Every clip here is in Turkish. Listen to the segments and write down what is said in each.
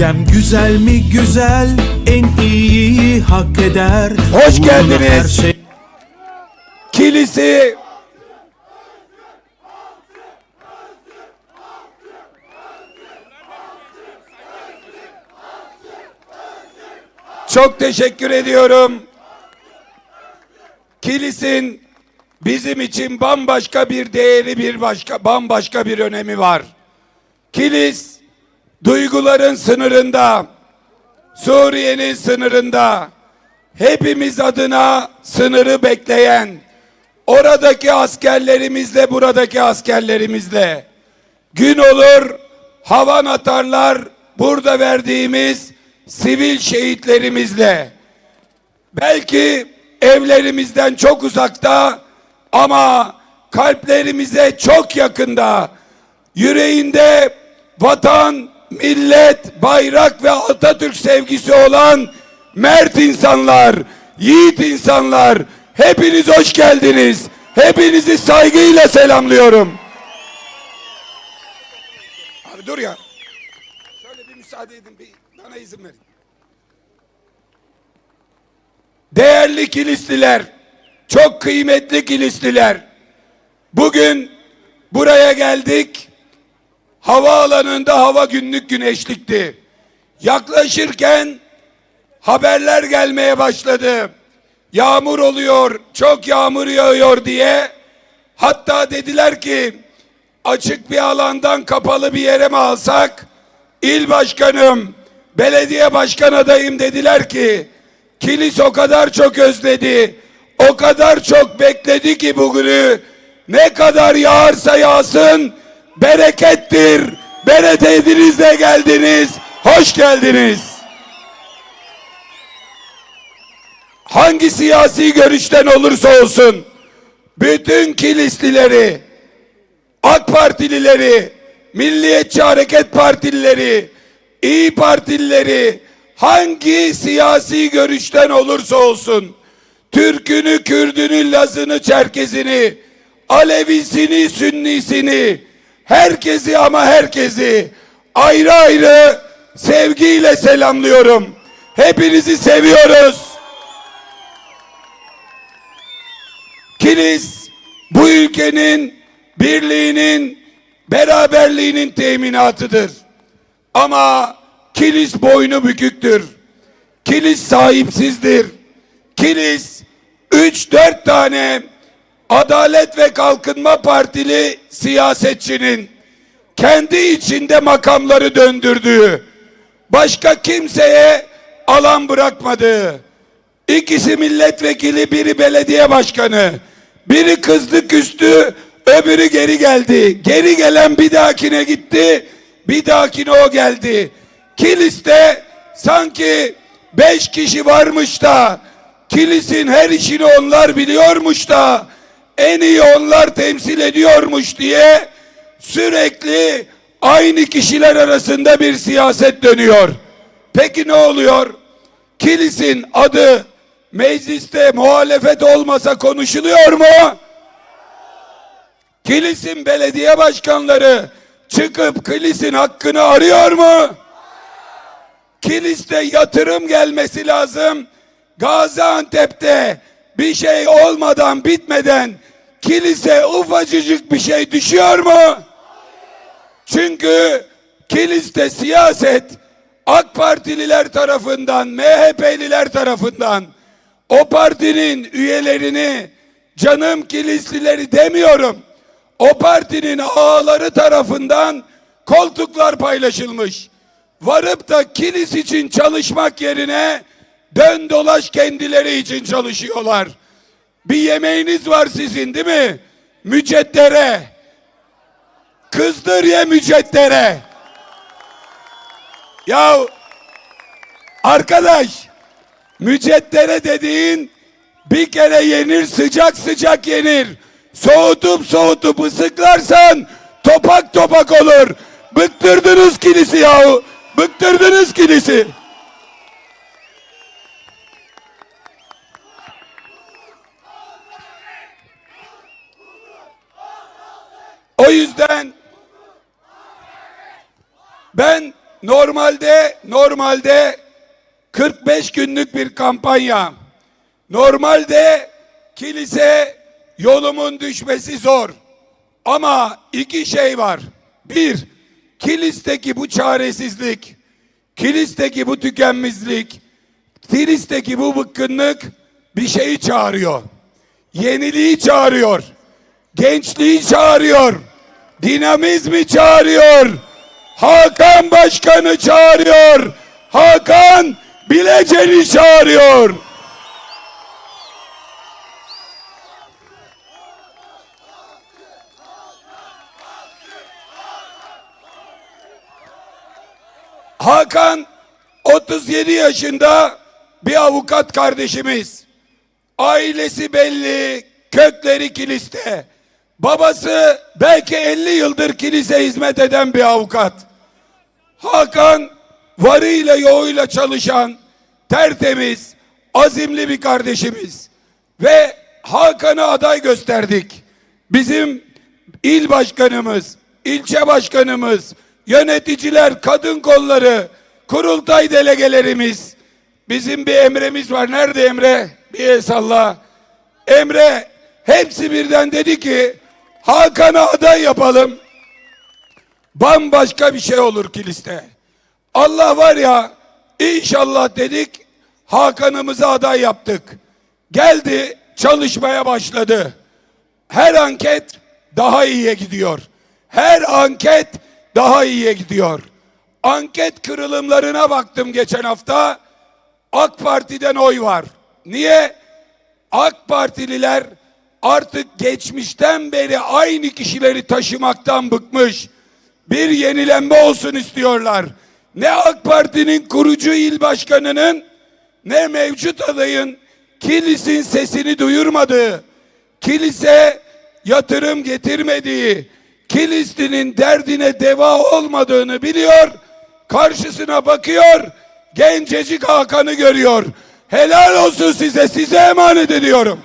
Ülkem güzel mi güzel en iyiyi hak eder Hoş Uğruna geldiniz. her şey Kilisi Çok teşekkür ediyorum. Kilis'in bizim için bambaşka bir değeri, bir başka bambaşka bir önemi var. Kilis duyguların sınırında, Suriye'nin sınırında, hepimiz adına sınırı bekleyen, oradaki askerlerimizle buradaki askerlerimizle gün olur havan atarlar burada verdiğimiz sivil şehitlerimizle. Belki evlerimizden çok uzakta ama kalplerimize çok yakında yüreğinde vatan, millet, bayrak ve Atatürk sevgisi olan mert insanlar, yiğit insanlar hepiniz hoş geldiniz. Hepinizi saygıyla selamlıyorum. Abi dur ya. Şöyle bir müsaade edin bir bana izin verin. Değerli kilisliler, çok kıymetli kilisliler. Bugün buraya geldik. Havaalanında hava günlük güneşlikti. Yaklaşırken haberler gelmeye başladı. Yağmur oluyor, çok yağmur yağıyor diye. Hatta dediler ki açık bir alandan kapalı bir yere mi alsak? İl başkanım, belediye başkan adayım dediler ki kilis o kadar çok özledi, o kadar çok bekledi ki bugünü ne kadar yağarsa yağsın berekettir. Bereketinizle geldiniz, hoş geldiniz. Hangi siyasi görüşten olursa olsun bütün kilislileri AK Partilileri, Milliyetçi Hareket Partilileri, İyi Partilileri hangi siyasi görüşten olursa olsun Türk'ünü, Kürd'ünü, Laz'ını, Çerkez'ini, Alevisini, Sünnisini herkesi ama herkesi ayrı ayrı sevgiyle selamlıyorum. Hepinizi seviyoruz. Kilis bu ülkenin birliğinin, beraberliğinin teminatıdır. Ama kilis boynu büküktür. Kilis sahipsizdir. Kilis 3-4 tane Adalet ve Kalkınma Partili siyasetçinin kendi içinde makamları döndürdüğü, başka kimseye alan bırakmadığı, İkisi milletvekili, biri belediye başkanı. Biri kızdı küstü, öbürü geri geldi. Geri gelen bir dahakine gitti, bir dahakine o geldi. Kilis'te sanki beş kişi varmış da, kilisin her işini onlar biliyormuş da, en iyi onlar temsil ediyormuş diye sürekli aynı kişiler arasında bir siyaset dönüyor. Peki ne oluyor? Kilis'in adı mecliste muhalefet olmasa konuşuluyor mu? Kilis'in belediye başkanları çıkıp Kilis'in hakkını arıyor mu? Kilis'te yatırım gelmesi lazım. Gaziantep'te bir şey olmadan bitmeden Kilis'e ufacıcık bir şey düşüyor mu? Çünkü Kilis'te siyaset AK Partililer tarafından, MHP'liler tarafından o partinin üyelerini canım kilislileri demiyorum. O partinin ağaları tarafından koltuklar paylaşılmış. Varıp da kilis için çalışmak yerine dön dolaş kendileri için çalışıyorlar. Bir yemeğiniz var sizin değil mi? Müceddere. Kızdır ye müceddere. Ya arkadaş müceddere dediğin bir kere yenir sıcak sıcak yenir. Soğutup soğutup ısıklarsan topak topak olur. Bıktırdınız kilisi yahu. Bıktırdınız kilisi. O yüzden ben normalde normalde 45 günlük bir kampanya. Normalde kilise yolumun düşmesi zor. Ama iki şey var. Bir, kilisteki bu çaresizlik, kilisteki bu tükenmizlik, kilisteki bu bıkkınlık bir şeyi çağırıyor. Yeniliği çağırıyor. Gençliği çağırıyor. Dinamizmi çağırıyor. Hakan Başkanı çağırıyor. Hakan Bilecen'i çağırıyor. Hakan 37 yaşında bir avukat kardeşimiz. Ailesi belli, kökleri kiliste. Babası belki 50 yıldır kilise hizmet eden bir avukat. Hakan varıyla yoğuyla çalışan tertemiz, azimli bir kardeşimiz. Ve Hakan'ı aday gösterdik. Bizim il başkanımız, ilçe başkanımız, yöneticiler, kadın kolları, kurultay delegelerimiz. Bizim bir Emre'miz var. Nerede Emre? Bir el salla. Emre hepsi birden dedi ki Hakan'a aday yapalım. Bambaşka bir şey olur kiliste. Allah var ya inşallah dedik Hakan'ımızı aday yaptık. Geldi çalışmaya başladı. Her anket daha iyiye gidiyor. Her anket daha iyiye gidiyor. Anket kırılımlarına baktım geçen hafta. AK Parti'den oy var. Niye? AK Partililer artık geçmişten beri aynı kişileri taşımaktan bıkmış. Bir yenilenme olsun istiyorlar. Ne AK Parti'nin kurucu il başkanının ne mevcut adayın kilisin sesini duyurmadığı, kilise yatırım getirmediği, kilistinin derdine deva olmadığını biliyor, karşısına bakıyor, gencecik Hakan'ı görüyor. Helal olsun size, size emanet ediyorum.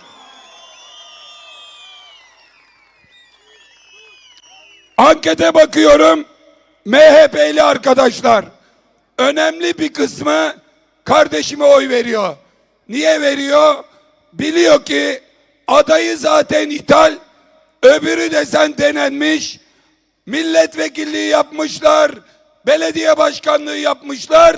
Ankete bakıyorum. MHP'li arkadaşlar önemli bir kısmı kardeşime oy veriyor. Niye veriyor? Biliyor ki adayı zaten ithal, öbürü de sen denenmiş. Milletvekilliği yapmışlar, belediye başkanlığı yapmışlar.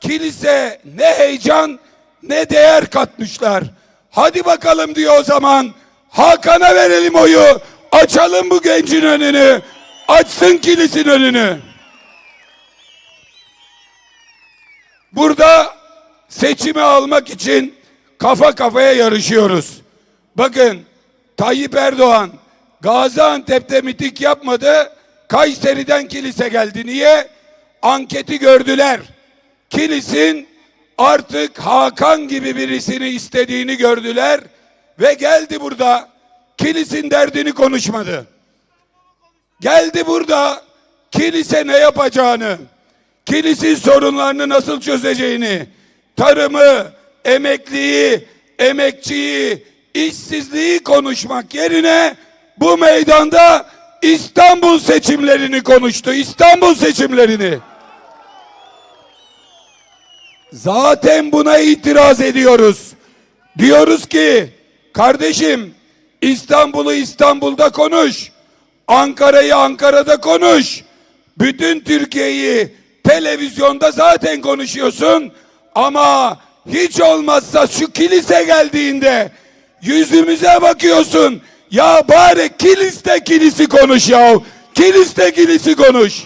Kilise ne heyecan ne değer katmışlar. Hadi bakalım diyor o zaman. Hakan'a verelim oyu. Açalım bu gencin önünü. Açsın kilisin önünü. Burada seçimi almak için kafa kafaya yarışıyoruz. Bakın Tayyip Erdoğan Gaziantep'te miting yapmadı. Kayseri'den kilise geldi. Niye? Anketi gördüler. Kilisin artık Hakan gibi birisini istediğini gördüler ve geldi burada kilisin derdini konuşmadı. Geldi burada kilise ne yapacağını, kilisin sorunlarını nasıl çözeceğini, tarımı, emekliyi, emekçiyi, işsizliği konuşmak yerine bu meydanda İstanbul seçimlerini konuştu. İstanbul seçimlerini. Zaten buna itiraz ediyoruz. Diyoruz ki kardeşim İstanbul'u İstanbul'da konuş. Ankara'yı Ankara'da konuş. Bütün Türkiye'yi televizyonda zaten konuşuyorsun. Ama hiç olmazsa şu kilise geldiğinde yüzümüze bakıyorsun. Ya bari kiliste kilisi konuş ya. Kiliste kilisi konuş.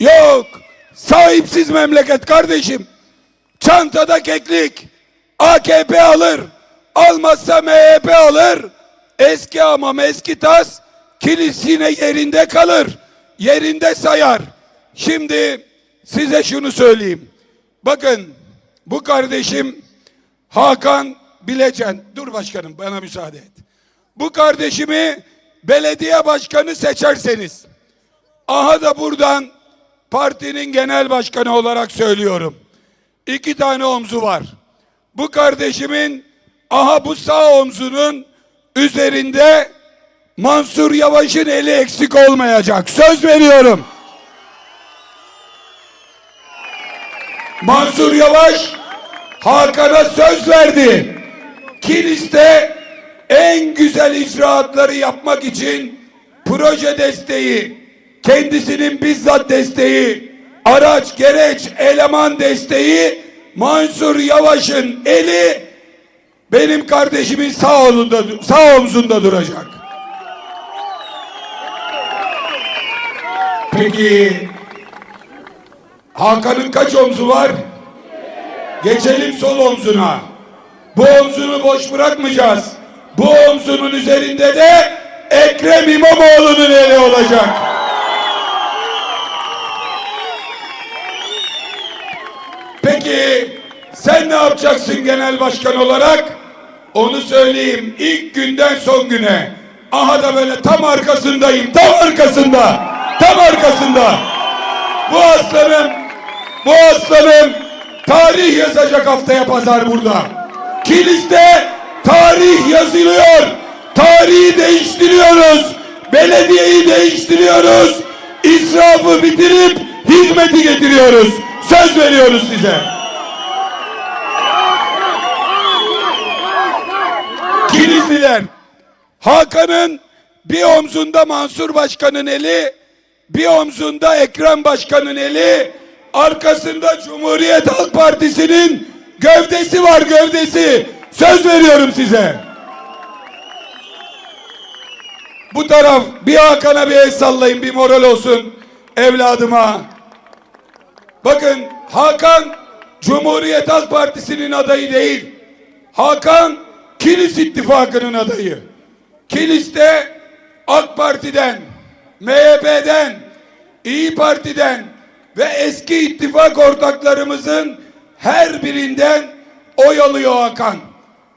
Yok. Sahipsiz memleket kardeşim. Çantada keklik. AKP alır. Almazsa MHP alır. Eski ama eski tas kilis yine yerinde kalır. Yerinde sayar. Şimdi size şunu söyleyeyim. Bakın bu kardeşim Hakan Bilecen. Dur başkanım bana müsaade et. Bu kardeşimi belediye başkanı seçerseniz aha da buradan partinin genel başkanı olarak söylüyorum. İki tane omzu var. Bu kardeşimin aha bu sağ omzunun üzerinde Mansur Yavaş'ın eli eksik olmayacak. Söz veriyorum. Mansur Yavaş Hakan'a söz verdi. Kilis'te en güzel icraatları yapmak için proje desteği, kendisinin bizzat desteği, araç, gereç, eleman desteği Mansur Yavaş'ın eli benim kardeşimin sağ olunda, sağ omzunda duracak. Peki Hakan'ın kaç omzu var? Geçelim sol omzuna. Bu omzunu boş bırakmayacağız. Bu omzunun üzerinde de Ekrem İmamoğlu'nun eli olacak. Peki sen ne yapacaksın genel başkan olarak? Onu söyleyeyim ilk günden son güne. Aha da böyle tam arkasındayım. Tam arkasında. Tam arkasında. Bu aslanım, bu aslanım tarih yazacak haftaya pazar burada. Kilis'te tarih yazılıyor. Tarihi değiştiriyoruz. Belediyeyi değiştiriyoruz. İsrafı bitirip hizmeti getiriyoruz. Söz veriyoruz size. Kilisliler, Hakan'ın bir omzunda Mansur Başkan'ın eli, bir omzunda Ekrem Başkan'ın eli, arkasında Cumhuriyet Halk Partisi'nin gövdesi var gövdesi. Söz veriyorum size. Bu taraf bir Hakan'a bir el sallayın bir moral olsun evladıma. Bakın Hakan Cumhuriyet Halk Partisi'nin adayı değil. Hakan Kilis İttifakı'nın adayı. Kilis'te AK Parti'den, MHP'den, İyi Parti'den ve eski ittifak ortaklarımızın her birinden oy alıyor Hakan.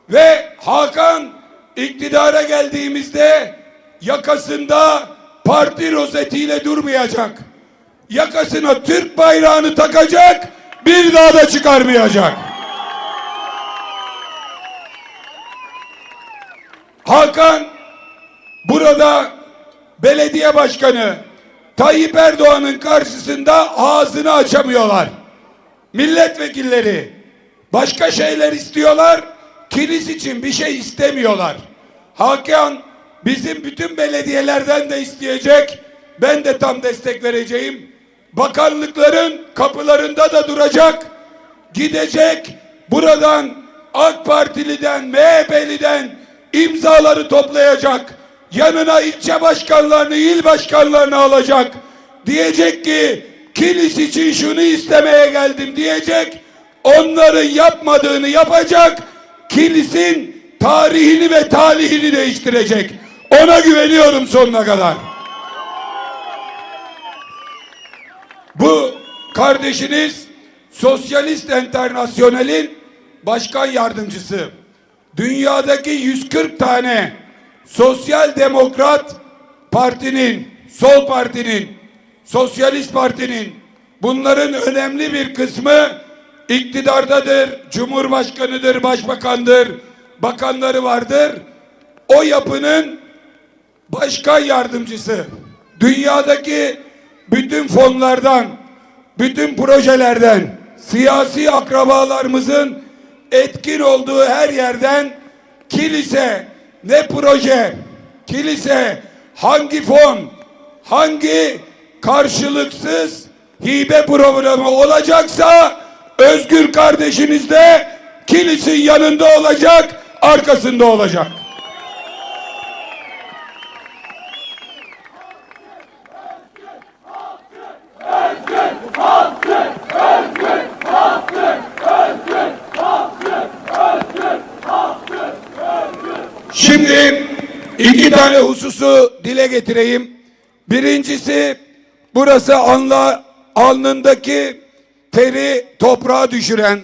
Ve Hakan iktidara geldiğimizde yakasında parti rozetiyle durmayacak. Yakasına Türk bayrağını takacak, bir daha da çıkarmayacak. Hakan burada belediye başkanı Tayyip Erdoğan'ın karşısında ağzını açamıyorlar. Milletvekilleri başka şeyler istiyorlar. Kilis için bir şey istemiyorlar. Hakan bizim bütün belediyelerden de isteyecek. Ben de tam destek vereceğim. Bakanlıkların kapılarında da duracak. Gidecek. Buradan AK Partili'den, MHP'liden imzaları toplayacak. Yanına ilçe başkanlarını, il başkanlarını alacak. Diyecek ki kilis için şunu istemeye geldim diyecek. Onların yapmadığını yapacak. Kilisin tarihini ve talihini değiştirecek. Ona güveniyorum sonuna kadar. Bu kardeşiniz Sosyalist Enternasyonel'in başkan yardımcısı. Dünyadaki 140 tane sosyal demokrat partinin, sol partinin, sosyalist partinin bunların önemli bir kısmı iktidardadır, cumhurbaşkanıdır, başbakandır, bakanları vardır. O yapının başkan yardımcısı. Dünyadaki bütün fonlardan, bütün projelerden, siyasi akrabalarımızın etkin olduğu her yerden kilise ne proje, kilise hangi fon, hangi karşılıksız hibe programı olacaksa Özgür kardeşiniz de kilisin yanında olacak, arkasında olacak. Tane hususu dile getireyim. Birincisi burası anla, alnındaki teri toprağa düşüren,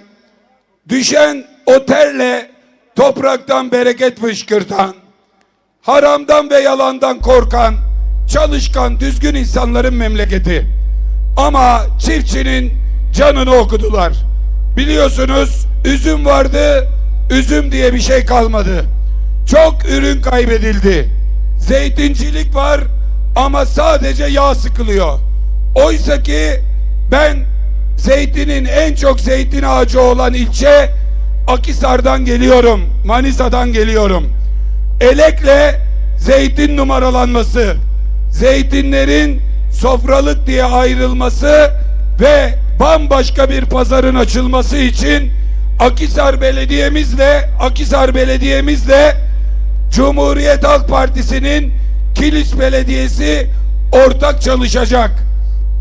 düşen o terle topraktan bereket fışkırtan, haramdan ve yalandan korkan, çalışkan, düzgün insanların memleketi. Ama çiftçinin canını okudular. Biliyorsunuz üzüm vardı, üzüm diye bir şey kalmadı. Çok ürün kaybedildi. Zeytincilik var ama sadece yağ sıkılıyor. Oysa ki ben zeytinin en çok zeytin ağacı olan ilçe Akisar'dan geliyorum. Manisa'dan geliyorum. Elekle zeytin numaralanması, zeytinlerin sofralık diye ayrılması ve bambaşka bir pazarın açılması için Akisar Belediye'mizle Akisar Belediye'mizle Cumhuriyet Halk Partisi'nin Kilis Belediyesi ortak çalışacak.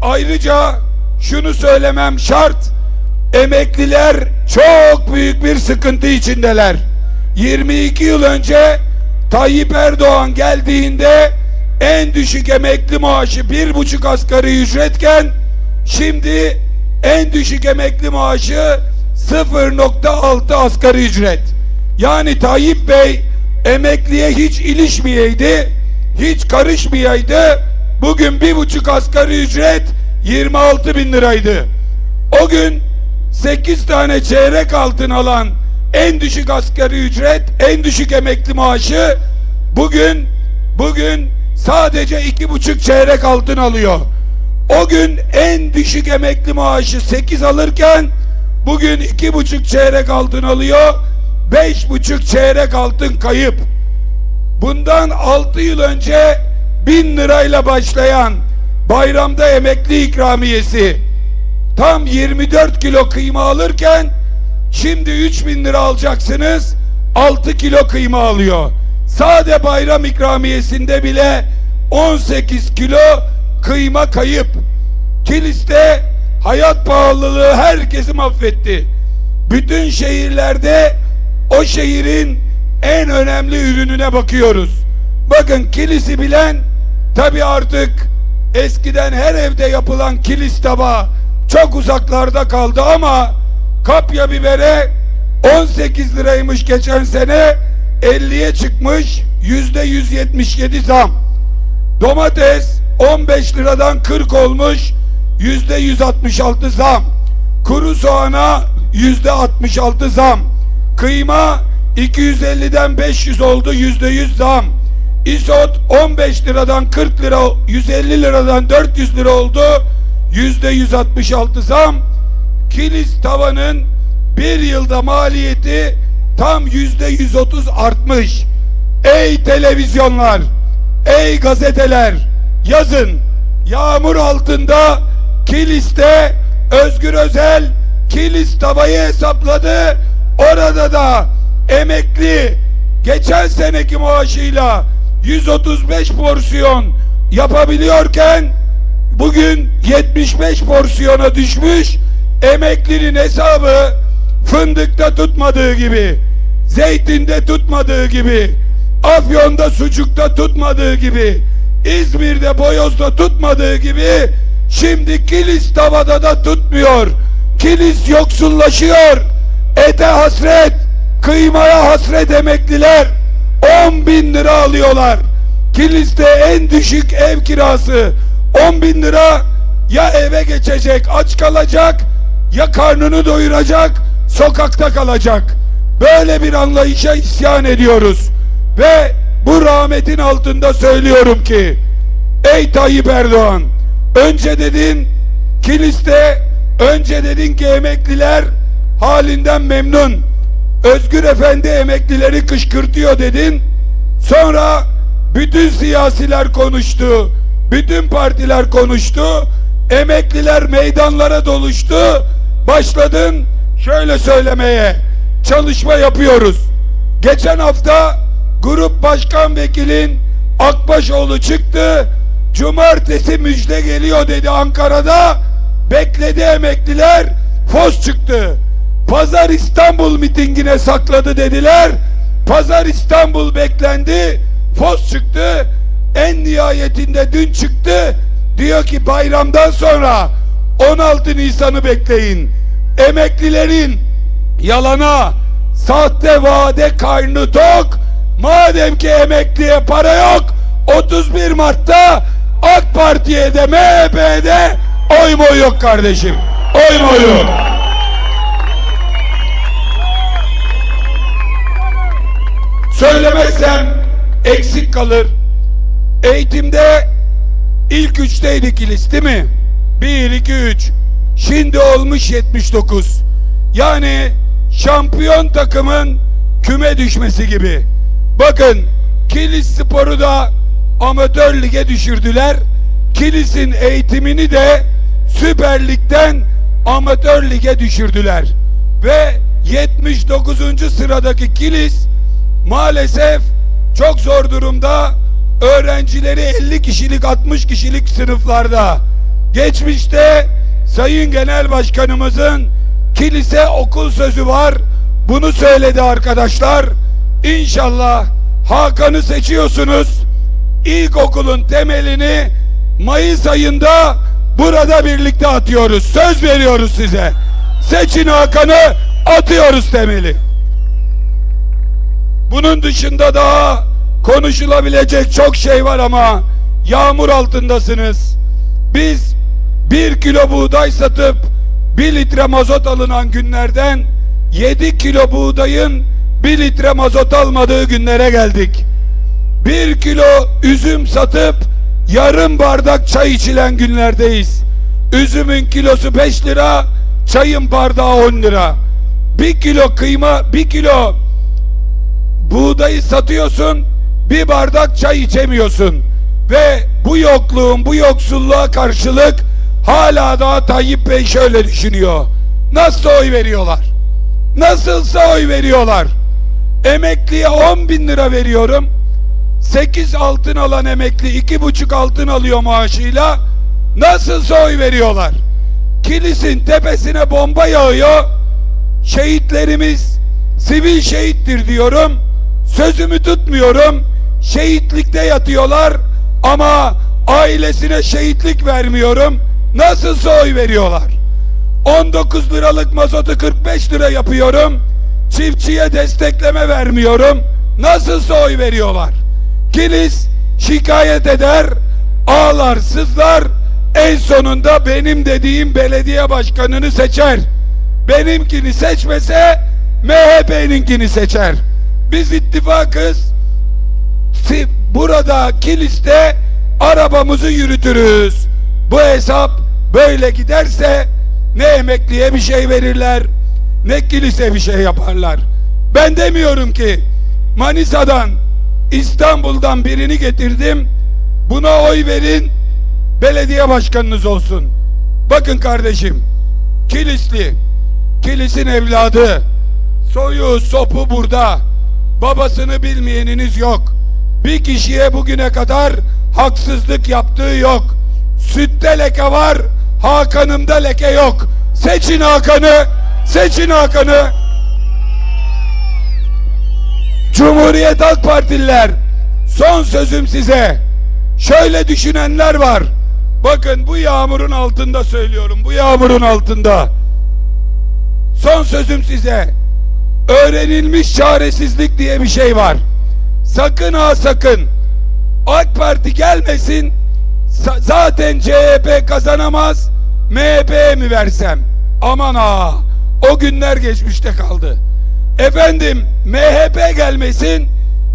Ayrıca şunu söylemem şart. Emekliler çok büyük bir sıkıntı içindeler. 22 yıl önce Tayyip Erdoğan geldiğinde en düşük emekli maaşı bir buçuk asgari ücretken şimdi en düşük emekli maaşı 0.6 asgari ücret. Yani Tayyip Bey emekliye hiç ilişmeyeydi, hiç karışmayaydı. Bugün bir buçuk asgari ücret 26 bin liraydı. O gün 8 tane çeyrek altın alan en düşük asgari ücret, en düşük emekli maaşı bugün bugün sadece iki buçuk çeyrek altın alıyor. O gün en düşük emekli maaşı 8 alırken bugün iki buçuk çeyrek altın alıyor. Beş buçuk çeyrek altın kayıp. Bundan 6 yıl önce bin lirayla başlayan bayramda emekli ikramiyesi tam 24 kilo kıyma alırken şimdi 3000 lira alacaksınız 6 kilo kıyma alıyor. Sade bayram ikramiyesinde bile 18 kilo kıyma kayıp. Kilis'te hayat pahalılığı herkesi mahvetti. Bütün şehirlerde o şehrin en önemli ürününe bakıyoruz. Bakın kilisi bilen tabi artık eskiden her evde yapılan kilis tabağı çok uzaklarda kaldı ama kapya bibere 18 liraymış geçen sene 50'ye çıkmış yüzde 177 zam. Domates 15 liradan 40 olmuş yüzde 166 zam. Kuru soğana yüzde 66 zam. Kıyma 250'den 500 oldu yüzde 100 zam. İsot 15 liradan 40 lira 150 liradan 400 lira oldu yüzde 166 zam. Kilis tavanın bir yılda maliyeti tam yüzde 130 artmış. Ey televizyonlar, ey gazeteler yazın yağmur altında Kilis'te Özgür Özel Kilis tavayı hesapladı. Orada da emekli geçen seneki maaşıyla 135 porsiyon yapabiliyorken bugün 75 porsiyona düşmüş. Emeklinin hesabı fındıkta tutmadığı gibi, zeytinde tutmadığı gibi, Afyon'da sucukta tutmadığı gibi, İzmir'de boyozda tutmadığı gibi şimdi kilis tavada da tutmuyor. Kilis yoksullaşıyor. Ete hasret, kıymaya hasret emekliler 10 bin lira alıyorlar. Kilis'te en düşük ev kirası 10 bin lira ya eve geçecek aç kalacak ya karnını doyuracak sokakta kalacak. Böyle bir anlayışa isyan ediyoruz. Ve bu rahmetin altında söylüyorum ki ey Tayyip Erdoğan önce dedin Kilis'te önce dedin ki emekliler halinden memnun. Özgür Efendi emeklileri kışkırtıyor dedin. Sonra bütün siyasiler konuştu. Bütün partiler konuştu. Emekliler meydanlara doluştu. Başladın şöyle söylemeye. Çalışma yapıyoruz. Geçen hafta grup başkan vekilin Akbaşoğlu çıktı. Cumartesi müjde geliyor dedi Ankara'da. Bekledi emekliler. Fos çıktı. Pazar İstanbul mitingine sakladı dediler. Pazar İstanbul beklendi. Fos çıktı. En nihayetinde dün çıktı. Diyor ki bayramdan sonra 16 Nisan'ı bekleyin. Emeklilerin yalana, sahte vaade karnı tok. Madem ki emekliye para yok, 31 Mart'ta AK Parti'ye de MHP'ye de oy mu yok kardeşim. Oy mu yok. Söylemezsem eksik kalır. Eğitimde ilk üçteydik İlis değil mi? Bir, iki, üç. Şimdi olmuş 79. Yani şampiyon takımın küme düşmesi gibi. Bakın Kilis Spor'u da amatör lige düşürdüler. Kilis'in eğitimini de Süper Lig'den amatör lige düşürdüler. Ve 79. sıradaki Kilis maalesef çok zor durumda. Öğrencileri 50 kişilik 60 kişilik sınıflarda. Geçmişte Sayın Genel Başkanımızın kilise okul sözü var. Bunu söyledi arkadaşlar. İnşallah Hakan'ı seçiyorsunuz. İlkokulun temelini Mayıs ayında burada birlikte atıyoruz. Söz veriyoruz size. Seçin Hakan'ı atıyoruz temeli. Bunun dışında daha konuşulabilecek çok şey var ama yağmur altındasınız. Biz bir kilo buğday satıp bir litre mazot alınan günlerden 7 kilo buğdayın bir litre mazot almadığı günlere geldik. Bir kilo üzüm satıp yarım bardak çay içilen günlerdeyiz. Üzümün kilosu 5 lira, çayın bardağı 10 lira. Bir kilo kıyma, bir kilo buğdayı satıyorsun, bir bardak çay içemiyorsun. Ve bu yokluğun, bu yoksulluğa karşılık hala daha Tayyip Bey şöyle düşünüyor. Nasıl oy veriyorlar? Nasılsa oy veriyorlar. Emekliye 10 bin lira veriyorum. 8 altın alan emekli iki buçuk altın alıyor maaşıyla. Nasılsa oy veriyorlar. Kilisin tepesine bomba yağıyor. Şehitlerimiz sivil şehittir diyorum. Sözümü tutmuyorum. Şehitlikte yatıyorlar ama ailesine şehitlik vermiyorum. Nasılsa oy veriyorlar. 19 liralık mazotu 45 lira yapıyorum. Çiftçiye destekleme vermiyorum. Nasılsa oy veriyorlar. Kilis şikayet eder, ağlar, sızlar. En sonunda benim dediğim belediye başkanını seçer. Benimkini seçmese MHP'ninkini seçer. Biz ittifakız. Burada kiliste arabamızı yürütürüz. Bu hesap böyle giderse ne emekliye bir şey verirler ne kilise bir şey yaparlar. Ben demiyorum ki Manisa'dan İstanbul'dan birini getirdim. Buna oy verin belediye başkanınız olsun. Bakın kardeşim Kilisli Kilis'in evladı soyu sopu burada babasını bilmeyeniniz yok. Bir kişiye bugüne kadar haksızlık yaptığı yok. Sütte leke var Hakan'ımda leke yok. Seçin Hakan'ı seçin Hakan'ı. Cumhuriyet Halk Partililer son sözüm size. Şöyle düşünenler var. Bakın bu yağmurun altında söylüyorum bu yağmurun altında. Son sözüm size öğrenilmiş çaresizlik diye bir şey var. Sakın ha sakın. AK Parti gelmesin zaten CHP kazanamaz MHP'ye mi versem? Aman ha o günler geçmişte kaldı. Efendim MHP gelmesin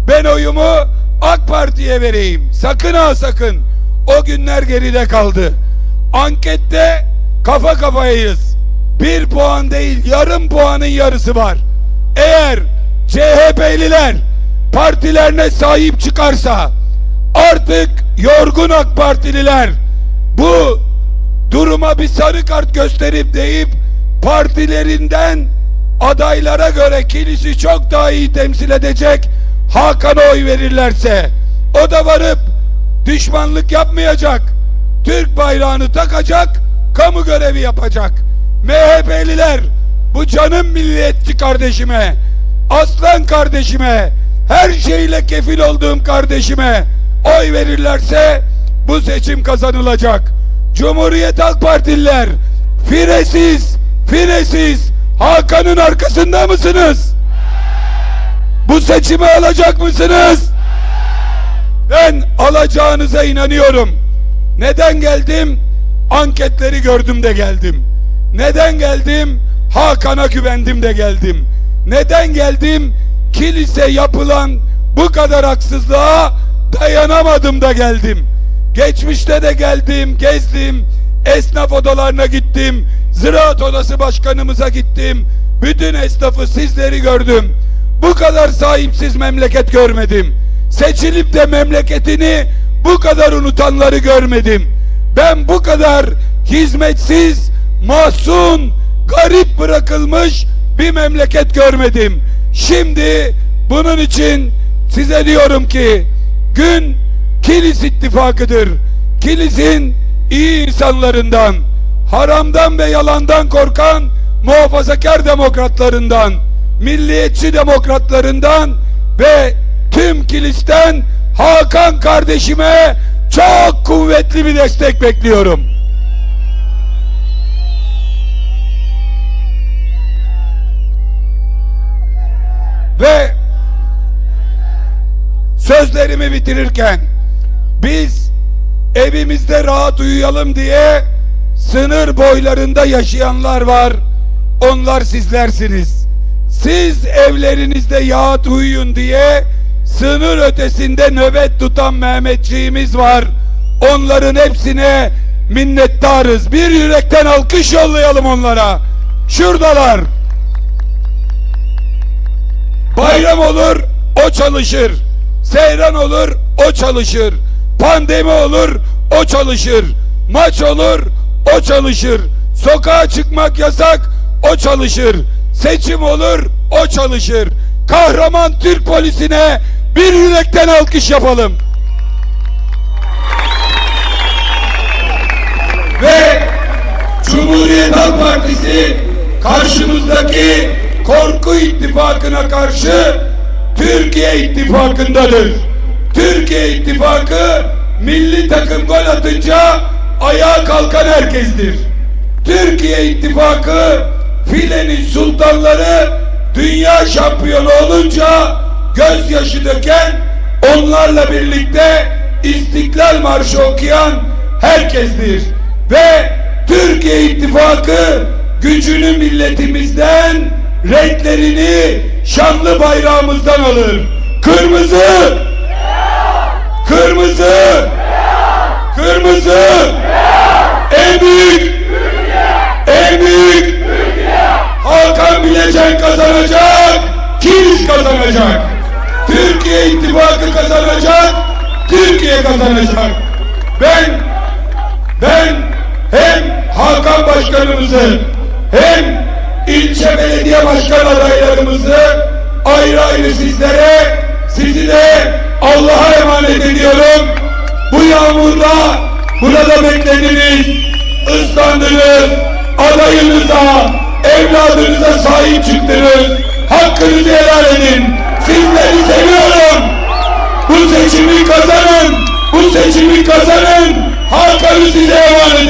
ben oyumu AK Parti'ye vereyim. Sakın ha sakın o günler geride kaldı. Ankette kafa kafayayız bir puan değil yarım puanın yarısı var eğer CHP'liler partilerine sahip çıkarsa artık yorgun AK Partililer bu duruma bir sarı kart gösterip deyip partilerinden adaylara göre kilisi çok daha iyi temsil edecek Hakan'a oy verirlerse o da varıp düşmanlık yapmayacak Türk bayrağını takacak kamu görevi yapacak. MHP'liler bu canım milliyetçi kardeşime aslan kardeşime her şeyle kefil olduğum kardeşime oy verirlerse bu seçim kazanılacak. Cumhuriyet Halk Partililer firesiz firesiz Hakan'ın arkasında mısınız? Bu seçimi alacak mısınız? Ben alacağınıza inanıyorum. Neden geldim? Anketleri gördüm de geldim. Neden geldim? Hakan'a güvendim de geldim. Neden geldim? Kilise yapılan bu kadar haksızlığa dayanamadım da geldim. Geçmişte de geldim, gezdim, esnaf odalarına gittim, Ziraat Odası Başkanımıza gittim. Bütün esnafı sizleri gördüm. Bu kadar sahipsiz memleket görmedim. Seçilip de memleketini bu kadar unutanları görmedim. Ben bu kadar hizmetsiz, mahzun, garip bırakılmış bir memleket görmedim. Şimdi bunun için size diyorum ki gün Kilis ittifakıdır. Kilis'in iyi insanlarından, haramdan ve yalandan korkan muhafazakar demokratlarından, milliyetçi demokratlarından ve tüm kilisten Hakan kardeşime çok kuvvetli bir destek bekliyorum. Ve sözlerimi bitirirken biz evimizde rahat uyuyalım diye sınır boylarında yaşayanlar var. Onlar sizlersiniz. Siz evlerinizde rahat uyuyun diye sınır ötesinde nöbet tutan Mehmetçiğimiz var. Onların hepsine minnettarız. Bir yürekten alkış yollayalım onlara. Şuradalar. Bayram olur, o çalışır. Seyran olur, o çalışır. Pandemi olur, o çalışır. Maç olur, o çalışır. Sokağa çıkmak yasak, o çalışır. Seçim olur, o çalışır. Kahraman Türk polisine bir yürekten alkış yapalım. Ve Cumhuriyet Halk Partisi karşımızdaki korku ittifakına karşı Türkiye ittifakındadır. Türkiye ittifakı milli takım gol atınca ayağa kalkan herkestir. Türkiye ittifakı filenin sultanları dünya şampiyonu olunca gözyaşı döken onlarla birlikte İstiklal Marşı okuyan herkestir. Ve Türkiye ittifakı gücünü milletimizden, renklerini şanlı bayrağımızdan alır. Kırmızı! Kırmızı! Kırmızı! En büyük! En büyük! Hakan Bilecek kazanacak, Kilis kazanacak. Türkiye ittifakı kazanacak, Türkiye kazanacak. Ben ben hem Hakan Başkanımızı hem ilçe belediye başkan adaylarımızı ayrı ayrı sizlere sizi de Allah'a emanet ediyorum. Bu yağmurda burada beklediniz, ıslandınız, adayınıza, evladınıza sahip çıktınız. Hakkınızı helal edin. Sizleri seviyorum. Bu seçimi kazanın. Bu seçimi kazanın. Hakan'ı size emanet